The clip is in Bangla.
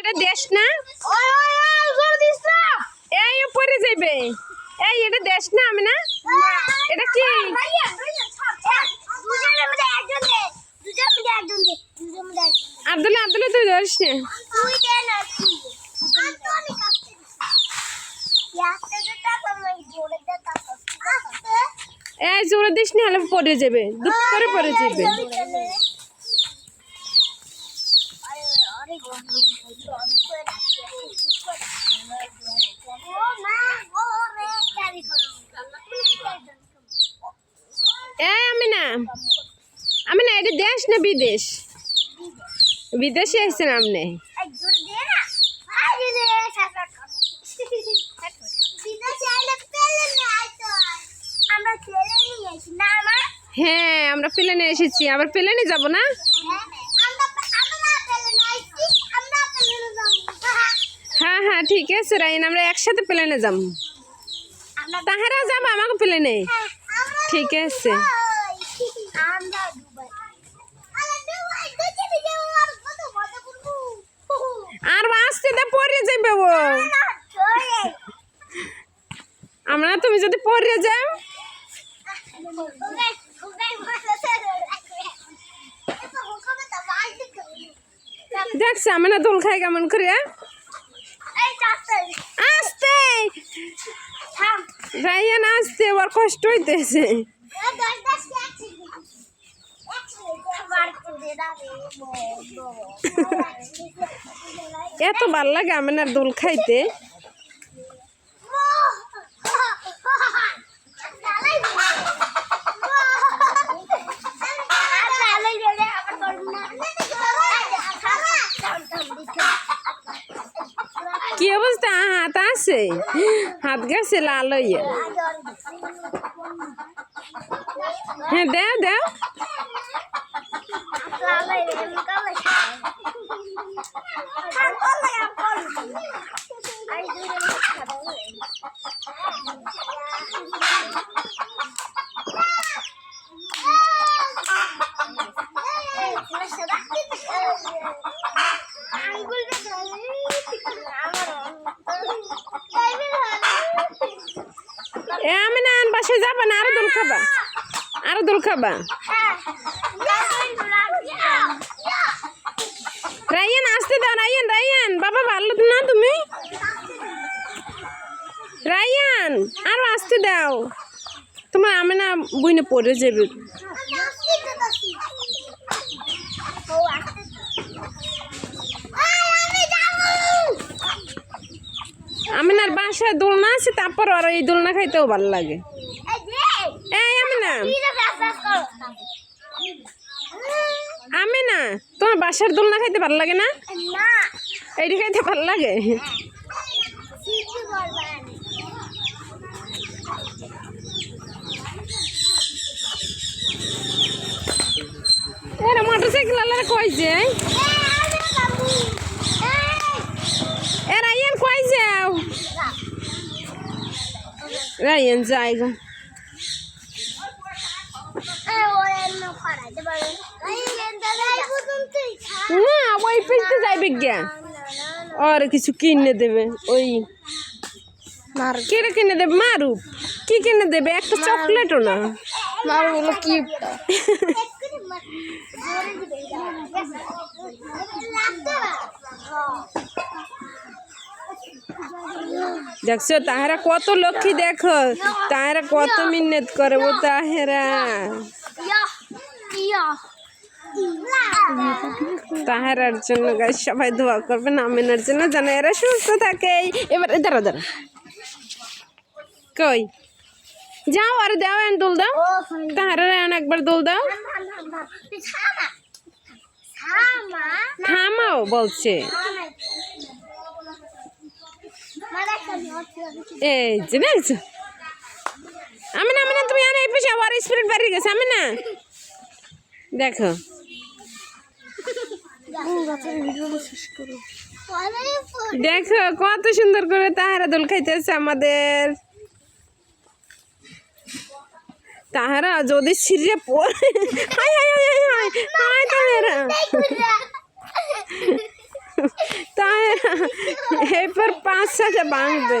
এটা দেশ না? এই উপরে যাইবে। এই এটা দেশ না আমি না? এটা কি? আব্দুল্লাহ আব্দুল্লাহ তুই ধরিস না। এই জোরে দিস না হলে পড়ে যাবে। দুপ করে পড়ে যাবে আরে আরে গো আমি করে রাখছি ও মা ও রে চারি করো এই আমি না আমি না এটা দেশ না বিদেশ? বিদেশে আসছেন আপনি? হ্যাঁ আমরা প্লেনে এসেছি। আবার প্লেনে যাব না? হ্যাঁ হ্যাঁ ঠিক আছে রাইন। আমরা একসাথে প্লেনে যাব তাহারা যাব আমাকে প্লেনে? আমরা ঠিক আছে আমরা দুবাই আরে দুবাই দেখে দিকে আর কত মজা করব আর আসতে দে পড়ে যাবে ও না চলে আমরা তুমি যদি পড়ে যাও ওকে ওকে ভালো করে রাখবে এটা হোকমে তো বাইতে করি দেখছে আমি না দোল খাই কেমন করে আসতে। থাম রাইয়ান আসতে, ওর কষ্ট হইতেছে। এত ভালো লাগে আমি না দোল খাইতে। আছে হাত গেছে লাল হইয়া। হ্যাঁ দেও দেও। এ, আমি না বাসে যাবা না, আরও দোল খাবা। আরও দোল খাবা। রাইয়ান, আসতে দাও, রাইয়ান রাইয়ান। বাবা ভালো না তুমি? রাইয়ান, আরও আসতে দাও। তোমার আমি না বইনে পড়ে যাবে আমি বাসায় দোলনা আছে, তারপর আর এই দোলনা খাইতেও ভালো লাগে। আমি না আমি না তোমার বাসার দোলনা খাইতে ভালো লাগে না? এইটা খাইতে ভালো লাগে? এরা মোটরসাইকেল আলাদা কই যে? এ রাইয়ান কই যাও? যাই গো না ওই পিছতে যাইবে গিয়া। আর কিছু কিনে দেবে ওই। কেটে কিনে দেবে? মারুপ কি কিনে দেবে? একটা চকলেটও না। মারগুলো কি দেখছ তাহারা কত লক্ষ্মী দেখো। তাহারা কত মিন্নত করে ও তাহারা। তাহারার জন্য গাছ সবাই দোয়া করবেন আমিনার জন্য যেন এরা সুস্থ থাকে। এবার দাঁড়া দাঁড়া কই? যাও আর দাও এন দোল দাও। তাহারা এন একবার দোল দাও। থামাও বলছে। এই যে দেখছ আমি না তুমি আর এই আবার আমি না দেখো। দেখো, কত সুন্দর করে তাহারা দোল খাইতেছে আমাদের। তাহারা যদি ছিঁড়ে পড়ে হাই তাহারা। তাই এরপর পাঁচ সাথে বাঁধবে।